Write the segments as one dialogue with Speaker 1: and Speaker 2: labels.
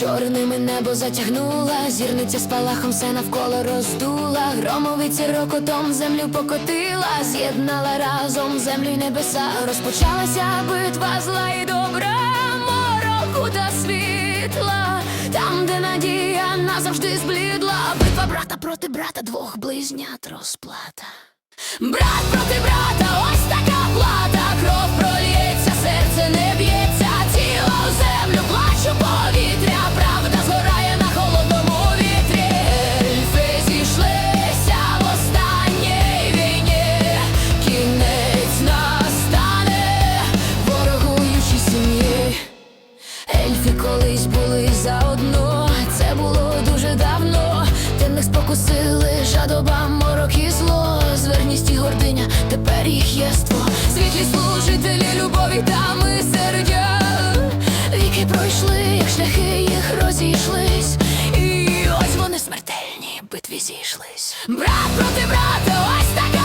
Speaker 1: чорними небо затягнула, зірниця спалахом все навколо роздула, громовиці рокотом землю покотила, з'єднала разом землю й небеса. Розпочалася битва зла і добра, мороку та світла, там, де надія назавжди зблідла, битва брата проти брата, двох близнят розплата. Брат проти брата, ось така плата, кров пролється, Ельфи колись були заодно, це було дуже давно. Темних спокусили жадоба, морок і зло. Зверність і гординя, тепер їх єство. Світлі служителі, любові та мисердя. Віки пройшли, як шляхи їх розійшлись. І ось вони смертельні, битві зійшлись. Брат проти брата, ось така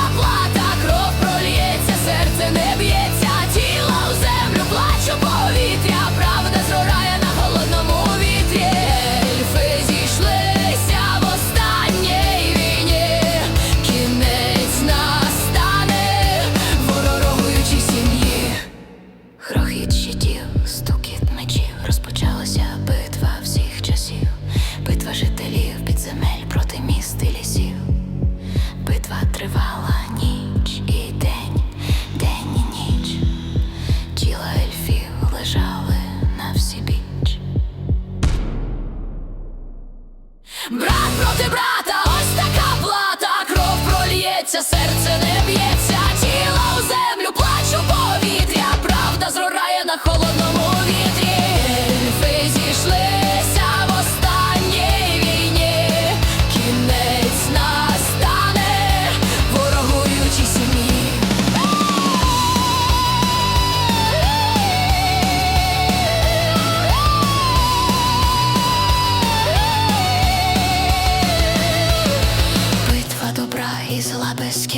Speaker 1: Грохіт щитів, стукіт мечів, розпочалася битва всіх часів, битва жителів підземель проти міст і лісів. Битва тривала ніч і день, день і ніч. Тіла ельфів лежали на всі біч. Брат проти брата, ось така плата, кров проліється, серце не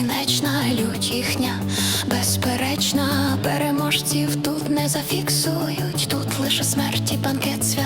Speaker 1: безкінечна, лють їхня, безперечна. Переможців тут не зафіксують, тут лише смерті, банкет свят